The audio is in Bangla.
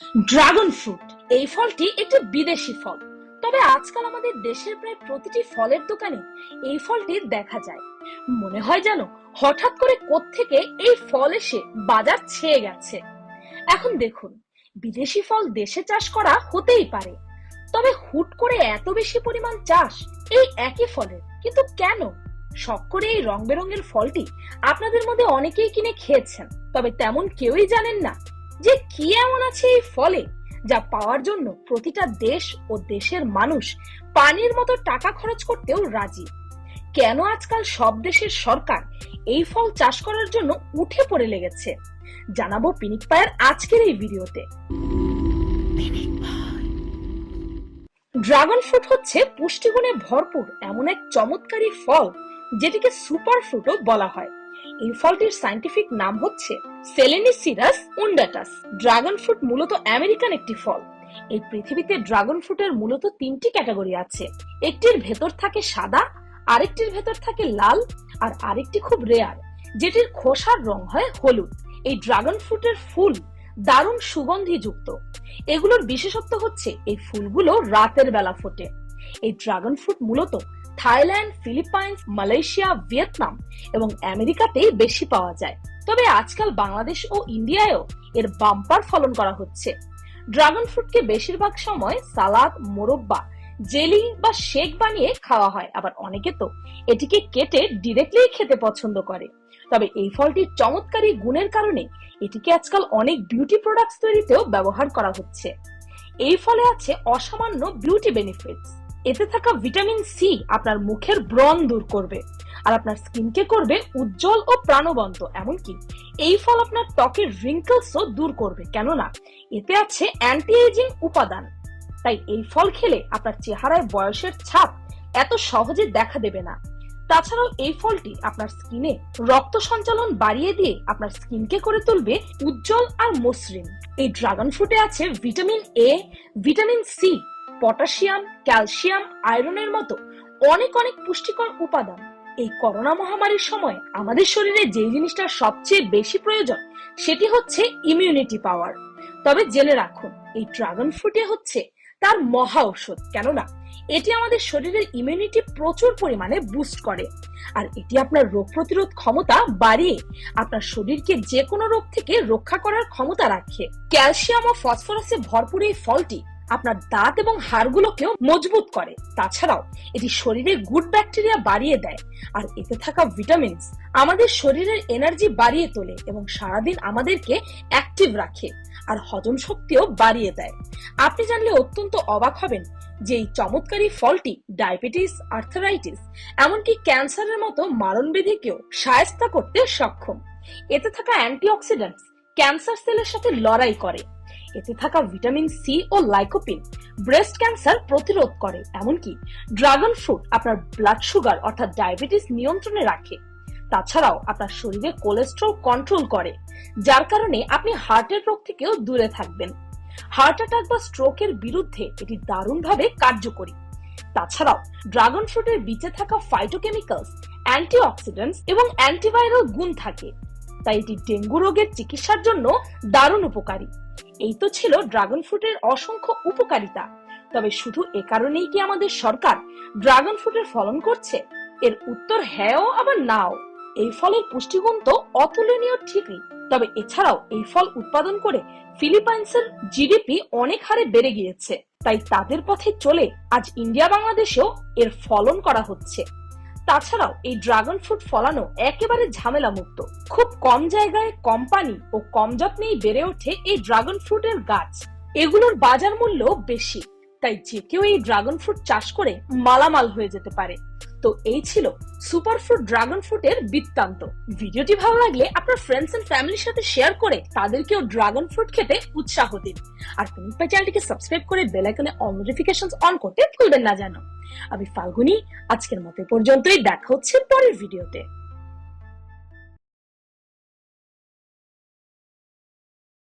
Dragon fruit. এই ফলটি একটি বিদেশি ফল। তবে আজকাল আমাদের দেশের প্রায় প্রতিটি ফলের দোকানে এই ফলটি দেখা যায়। মনে হয় যেন হঠাৎ করে কোত্থেকে এই ফল এসে বাজার ছেয়ে গেছে। এখন দেখুন, বিদেশি ফল দেশে চাষ করা হতেই পারে। তবে হুট করে এত বেশি পরিমাণ চাষ এই একই ফলের। কিন্তু কেন? শখ করে এই রং বেরঙের ফলটি আপনাদের মধ্যে অনেকেই কিনে খেয়েছেন, তবে তেমন কেউই জানেন না যে কি এমন আছে এই ফলে যা পাওয়ার জন্য প্রতিটা দেশ ও দেশের মানুষ পানির মতো টাকা খরচ করতেও রাজি? কেন আজকাল সব দেশের সরকার এই ফল চাষ করার জন্য উঠে পড়ে লেগেছে? জানাব পিনিক পায়ের আজকের এই ভিডিওতে। ড্রাগন ফ্রুট হচ্ছে পুষ্টিগুণে ভরপুর এমন এক চমৎকারী ফল যেটিকে সুপার ফ্রুটও বলা হয়। এই সাইন্টিফিক নাম হচ্ছে সেলেনিসিরাস উন্ডাটাস ড্রাগন ফ্রুট মূলত আমেরিকান একটি ফল। এই পৃথিবীতে ড্রাগন ফ্রুটের মূলত তিনটি ক্যাটাগরি আছে। একটির ভেতর থাকে সাদা, আরেকটির ভেতর থাকে লাল, আর আরেকটি খুব রেয়ার যেটির খোসার রং হয় হলুদ। এই ড্রাগন ফ্রুটের ফুল দারুণ সুগন্ধিযুক্ত। এগুলোর বিশেষত্ব হচ্ছে এই ফুলগুলো রাতের বেলা ফোটে। এই ড্রাগন ফ্রুট মূলত থাইল্যান্ড, ফিলিপাইন্স, মালয়েশিয়া, ভিয়েতনাম এবং আমেরিকাতেই বেশি পাওয়া যায়। তবে আজকাল বাংলাদেশ ও ইন্ডিয়ায়ও এর বাম্পার ফলন করা হচ্ছে। ড্রাগন ফ্রুটকে বেশিরভাগ সময় সালাদ, মোরব্বা, জেলি বা শেক বানিয়ে খাওয়া হয়। আবার অনেকে তো এটিকে কেটে ডিরেক্টলি খেতে পছন্দ করে। তবে এই ফলটির চমৎকারী গুণের কারণে এটিকে আজকাল অনেক বিউটি প্রোডাক্টস তৈরিতেও ব্যবহার করা হচ্ছে। এই ফলে আছে অসামান্য বিউটি বেনিফিটস এতে থাকা ভিটামিন সি আপনার মুখের ব্রণ দূর করবে। আর আপনার স্কিনকে করবে উজ্জ্বল ও প্রাণবন্ত, এমনকি এই ফল আপনার ত্বকের রিঙ্কলসও দূর করবে। কেননা, এতে আছে অ্যান্টি এজিং উপাদান। তাই এই ফল খেলে আপনার চেহারায় বয়সের ছাপ এত সহজে দেখা দেবে না। তাছাড়াও এই ফলটি আপনার স্কিনে রক্ত সঞ্চালন বাড়িয়ে দিয়ে আপনার স্কিনকে করে তুলবে উজ্জ্বল আর মসৃণ। এই ড্রাগন ফ্রুটে আছে vitamin A vitamin C potassium, calcium, আয়রনের মতো অনেক অনেক পুষ্টিকর উপাদান। এই করোনা মহামারীর সময় আমাদের শরীরে যে জিনিসটার সবচেয়ে বেশি প্রয়োজন সেটি হচ্ছে ইমিউনিটি পাওয়ার তবে জেনে রাখুন, এই ড্রাগন ফ্রুটে হচ্ছে তার মহা ঔষধ, কেননা এটি আমাদের শরীরের ইমিউনিটি প্রচুর পরিমাণে বুস্ট করে। আর এটি আপনার রোগ প্রতিরোধ ক্ষমতা বাড়িয়ে আপনার শরীরকে যে কোনো রোগ থেকে রক্ষা করার ক্ষমতা রাখে। ক্যালসিয়াম ও ফসফরাসে ভরপুর এই ফলটি আপনার দাঁত এবং হাড়গুলোকেও মজবুত করে। তাছাড়াও এটি শরীরে গুড ব্যাকটেরিয়া বাড়িয়ে দেয়। আর এতে থাকা ভিটামিনস আমাদের শরীরের এনার্জি বাড়িয়ে তোলে এবং সারাদিন আমাদেরকে অ্যাক্টিভ রাখে আর হজম শক্তিও বাড়িয়ে দেয়। আপনি জানলে অত্যন্ত অবাক হবেন যে এই চমৎকারী ফলটি ডায়াবেটিস, আর্থারাইটিস, এমনকি ক্যান্সারের মতো মারণবেদীকেও সায়স্তা করতে সক্ষম। এতে থাকা অ্যান্টিঅক্সিডেন্টস ক্যান্সার সেলের সাথে লড়াই করে। এতে থাকা ভিটামিন সি ও লাইকোপিন ব্রেস্ট ক্যান্সার প্রতিরোধ করে। এমনকি ড্রাগন ফ্রুট আপনার ব্লাড সুগার অর্থাৎ ডায়াবেটিস নিয়ন্ত্রণে রাখে। তাছাড়াও আপনার শরীরে কোলেস্ট্রল কন্ট্রোল করে, যার কারণে আপনি হার্টের রোগ থেকেও দূরে থাকবেন। হার্ট অ্যাটাক বা স্ট্রোকের বিরুদ্ধে এটি দারুণভাবে কার্যকরী। তাছাড়াও ড্রাগন ফ্রুটের বীজে থাকা ফাইটোকেমিক্যালস অ্যান্টিঅক্সিডেন্টস এবং অ্যান্টিভাইরাল গুণ থাকে। তাই এটি ডেঙ্গু রোগের চিকিৎসার জন্য দারুণ উপকারী। এই তো ছিল ড্রাগন ফ্রুটের অসংখ্য উপকারিতা। তবে শুধু এ কারণেই কি আমাদের সরকার ড্রাগন ফ্রুটের ফলন করছে? এর উত্তর হ্যাঁও, আবার নাও। এই ফলের পুষ্টিগুণ তো অতুলনীয় ঠিকই। তবে এছাড়াও এই ফল উৎপাদন করে ফিলিপাইন্সের জিডিপি অনেক হারে বেড়ে গিয়েছে। তাই তাদের পথে চলে আজ ইন্ডিয়া বাংলাদেশেও এর ফলন করা হচ্ছে। তাছাড়াও এই ড্রাগন ফ্রুট ফলানো একেবারে ঝামেলা মুক্ত খুব কম জায়গায় কম পানি ও কম যত্নেই বেড়ে ওঠে এই ড্রাগন ফ্রুটের গাছ। এগুলোর বাজার মূল্য বেশি, তাই যে কেউ এই ড্রাগন ফ্রুট চাষ করে মালামাল হয়ে যেতে পারে। তো এই ছিল সুপার ফ্রুট ড্রাগন ফ্রুটের বৃত্তান্ত। ভিডিওটি ভালো লাগলে আপনার ফ্রেন্ডস এন্ড ফ্যামিলির সাথে শেয়ার করে তাদেরকেও ড্রাগন ফ্রুট খেতে উৎসাহ দিন। আর পাই চ্যানেলটিকে সাবস্ক্রাইব করে বেল আইকনে অল নোটিফিকেশন অন করতে ভুলবেন না জানো। আমি ফাল্গুনি, আজকের মতো পর্যন্তই, দেখা হচ্ছে পরের ভিডিওতে